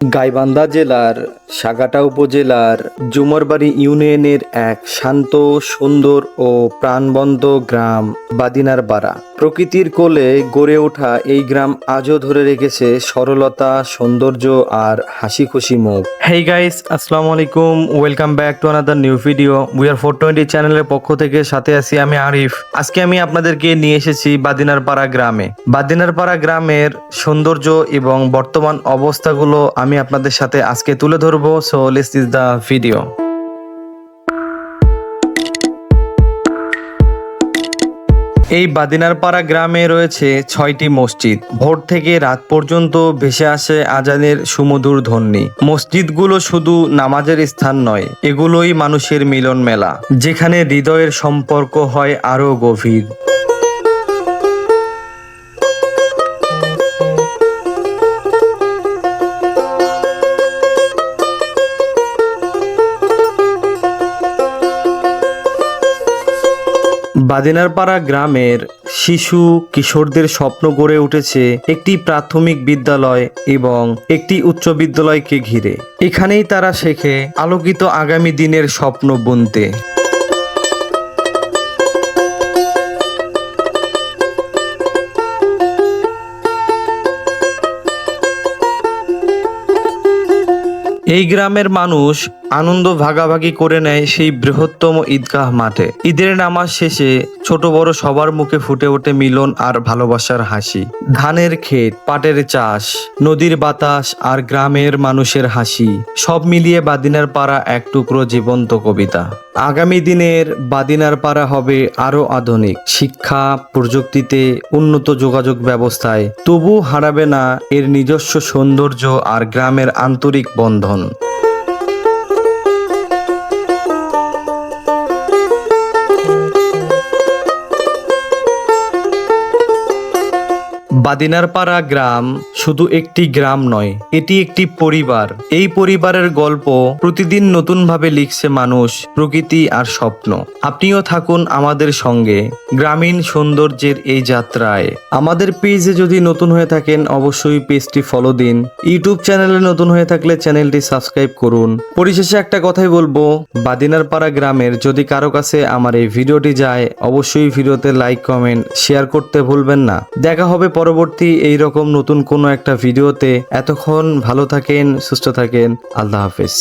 গাইবান্ধা জেলার সাগাটা উপজেলার জুমরবাড়ি ইউনিয়নের এক শান্ত, সুন্দর ও প্রাণবন্ত গ্রাম বাদিনার পাড়া প্রকৃতির কোলে গড়ে ওঠা এই গ্রাম আজও ধরে রেখেছে সরলতা, সৌন্দর্য আর হাসি খুশি মুখ। হেই গাইস আসসালামু আলাইকুম। Welcome back to another new video we are four twenty চ্যানেলের পক্ষ থেকে সাথে আছি আমি আরিফ। আজকে আমি আপনাদেরকে নিয়ে এসেছি বাদিনার পাড়া গ্রামে। বাদিনার পাড়া গ্রামের সৌন্দর্য এবং বর্তমান অবস্থাগুলো আমি আপনাদের সাথে আজকে তুলে ধরবো so let's is the video এই বাদিনারপাড়া গ্রামে রয়েছে ছয়টি মসজিদ। ভোর থেকে রাত পর্যন্ত ভেসে আসে আজানের সুমধুর ধ্বনি। মসজিদগুলো শুধু নামাজের স্থান নয়, এগুলোই মানুষের মিলন মেলা যেখানে হৃদয়ের সম্পর্ক হয় আরও গভীর। বাদিনারপাড়া গ্রামের শিশু কিশোরদের স্বপ্ন গড়ে উঠেছে একটি প্রাথমিক বিদ্যালয় এবং একটি উচ্চ বিদ্যালয়কে ঘিরে। এখানেই তারা শেখে আলোকিত আগামী দিনের স্বপ্ন বুনতে। এই গ্রামের মানুষ আনন্দ ভাগাভাগি করে নেয় সেই বৃহত্তম ঈদগাহ মাঠে। ঈদের নামাজ শেষে ছোট বড় সবার মুখে ফুটে ওঠে মিলন আর ভালোবাসার হাসি। ধানের ক্ষেত, পাটের চাষ, নদীর বাতাস আর গ্রামের মানুষের হাসি, সব মিলিয়ে বাদিনার পাড়া এক টুকরো জীবন্ত কবিতা। আগামী দিনের বাদিনার পাড়া হবে আরও আধুনিক। শিক্ষা, প্রযুক্তিতে উন্নত যোগাযোগ ব্যবস্থায় তবু হারাবে না এর নিজস্ব সৌন্দর্য আর গ্রামের আন্তরিক বন্ধন। বাদিনারপাড়া গ্রাম শুধু একটি গ্রাম নয়, এটি একটি পরিবার। এই পরিবারের গল্প প্রতিদিন নতুনভাবে লিখছে মানুষ, প্রকৃতি আর স্বপ্ন। আপনিও থাকুন আমাদের সঙ্গে গ্রামীণ সৌন্দর্যের এই যাত্রায়। আমাদের পেজে যদি নতুন হয়ে থাকেন, অবশ্যই পেজটি ফলো দিন। ইউটিউব চ্যানেলে নতুন হয়ে থাকলে চ্যানেলটি সাবস্ক্রাইব করুন। পরিশেষে একটা কথাই বলব বাদিনারপাড়া গ্রামের যদি কারও কাছে আমার এই ভিডিওটি যায়, অবশ্যই ভিডিওতে লাইক কমেন্ট শেয়ার করতে ভুলবেন না। দেখা হবে পরবর্তী এই রকম নতুন কোনো একটা ভিডিওতে এতক্ষণ ভালো থাকেন সুস্থ থাকেন আল্লাহ হাফেজ।